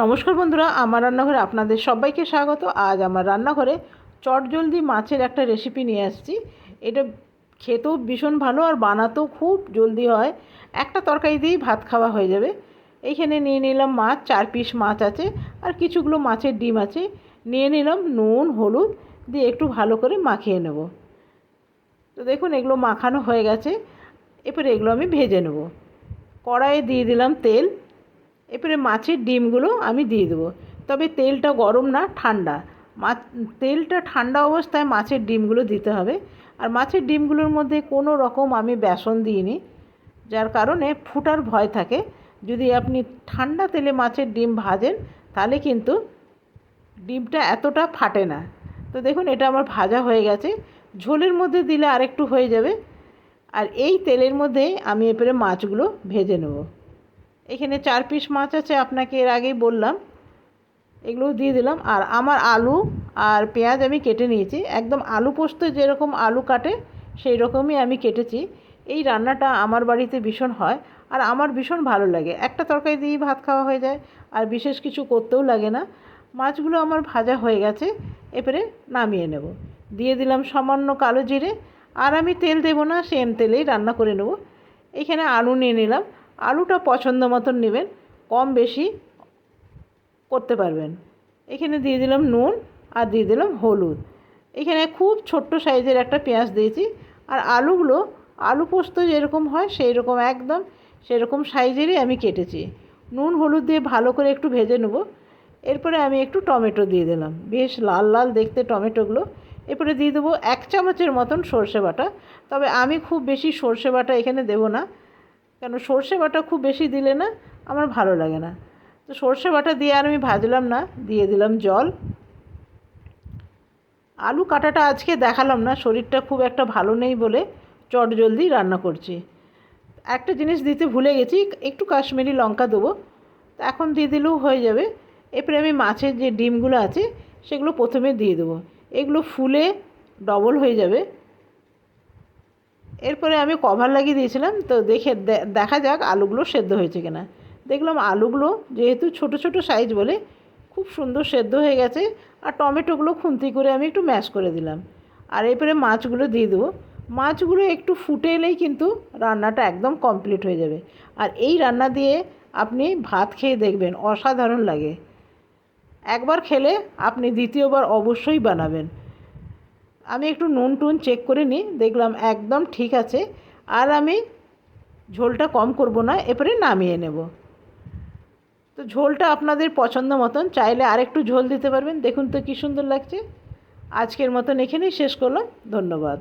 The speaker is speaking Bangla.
নমস্কার বন্ধুরা, আমার রান্নাঘরে আপনাদের সবাইকে স্বাগত। আজ আমার রান্নাঘরে চটজলদি মাছের একটা রেসিপি নিয়ে আসছি। এটা খেতেও ভীষণ ভালো আর বানাতেও খুব জলদি হয়। একটা তরকারি দিয়েই ভাত খাওয়া হয়ে যাবে। এইখানে নিয়ে নিলাম মাছ, চার পিস মাছ আছে আর কিছুগুলো মাছের ডিম আছে। নিয়ে নিলাম নুন, হলুদ দিয়ে একটু ভালো করে মাখিয়ে নেব। তো দেখুন, এগুলো মাখানো হয়ে গেছে। এরপরে এগুলো আমি ভেজে নেব। কড়াইয়ে দিয়ে দিলাম তেল। এরপরে মাছের ডিমগুলো আমি দিয়ে দেবো। তবে তেলটা গরম না, ঠান্ডা। মাছ তেলটা ঠান্ডা অবস্থায় মাছের ডিমগুলো দিতে হবে। আর মাছের ডিমগুলোর মধ্যে কোনো রকম আমি বেসন দিইনি, যার কারণে ফুটার ভয় থাকে। যদি আপনি ঠান্ডা তেলে মাছের ডিম ভাজেন, তাহলে কিন্তু ডিমটা এতটা ফাটে না। তো দেখুন, এটা আমার ভাজা হয়ে গেছে। ঝোলের মধ্যে দিলে আরেকটু হয়ে যাবে। আর এই তেলের মধ্যে আমি এরপরে মাছগুলো ভেজে নেব। এখানে চার পিস মাছ আছে, আপনাকে এর আগেই বললাম। এগুলো দিয়ে দিলাম। আর আমার আলু আর পেঁয়াজ আমি কেটে নিয়েছি। একদম আলু পোস্ত যেরকম আলু কাটে, সেই রকমই আমি কেটেছি। এই রান্নাটা আমার বাড়িতে ভীষণ হয় আর আমার ভীষণ ভালো লাগে। একটা তরকারি দিয়েই ভাত খাওয়া হয়ে যায় আর বিশেষ কিছু করতেও লাগে না। মাছগুলো আমার ভাজা হয়ে গেছে, এবারে নামিয়ে নেব। দিয়ে দিলাম সামান্য কালো জিরে। আর আমি তেল দেবো না, সেম তেলেই রান্না করে নেব। এখানে আলু নিয়ে নিলাম। আলুটা পছন্দ মতন নেবেন, কম বেশি করতে পারবেন। এখানে দিয়ে দিলাম নুন আর দিয়ে দিলাম হলুদ। এখানে খুব ছোট্ট সাইজের একটা পেঁয়াজ দিয়েছি আর আলুগুলো, আলু পোস্ত যেরকম হয় সেই রকম একদম সেরকম সাইজেরই আমি কেটেছি। নুন, হলুদ দিয়ে ভালো করে একটু ভেজে নেব। এরপরে আমি একটু টমেটো দিয়ে দিলাম। বেশ লাল লাল দেখতে টমেটোগুলো। এরপরে দিয়ে দেবো এক চামচের মতন সর্ষে বাটা। তবে আমি খুব বেশি সর্ষে বাটা এখানে দেবো না। কেন সর্ষে বাটা খুব বেশি দিলে না আমার ভালো লাগে না। তো সর্ষে বাটা দিয়ে আর আমি ভাজলাম না, দিয়ে দিলাম জল। আলু কাটাটা আজকে দেখালাম না, শরীরটা খুব একটা ভালো নেই বলে চট জলদি রান্না করছি। একটা জিনিস দিতে ভুলে গেছি, একটু কাশ্মীরি লঙ্কা দেবো। তা এখন দিয়ে দিলেও হয়ে যাবে। এরপরে আমি মাছের যে ডিমগুলো আছে, সেগুলো প্রথমে দিয়ে দেবো। এগুলো ফুলে ডবল হয়ে যাবে। এরপরে আমি কভার লাগিয়ে দিয়েছিলাম, তো দেখে দেখা যাক আলুগুলো সেদ্ধ হয়েছে কিনা। দেখলাম আলুগুলো যেহেতু ছোট ছোট সাইজ বলে খুব সুন্দর সেদ্ধ হয়ে গেছে, আর টমেটোগুলো খুন্তি করে আমি একটু ম্যাশ করে দিলাম। আর এরপরে মাছগুলো দিয়ে দেবো। মাছগুলো একটু ফুটে এলেই কিন্তু রান্নাটা একদম কমপ্লিট হয়ে যাবে। আর এই রান্না দিয়ে আপনি ভাত খেয়ে দেখবেন, অসাধারণ লাগে। একবার খেলে আপনি দ্বিতীয়বার অবশ্যই বানাবেন। আমি একটু নুন টুন চেক করে নিই, দেখলাম একদম ঠিক আছে। আর আমি ঝোলটা কম করব না, এরপরে নামিয়ে নেব। তো ঝোলটা আপনাদের পছন্দ মতন, চাইলে আর একটু ঝোল দিতে পারবেন। দেখুন তো কী সুন্দর লাগছে। আজকের মতন এখানেই শেষ করলাম। ধন্যবাদ।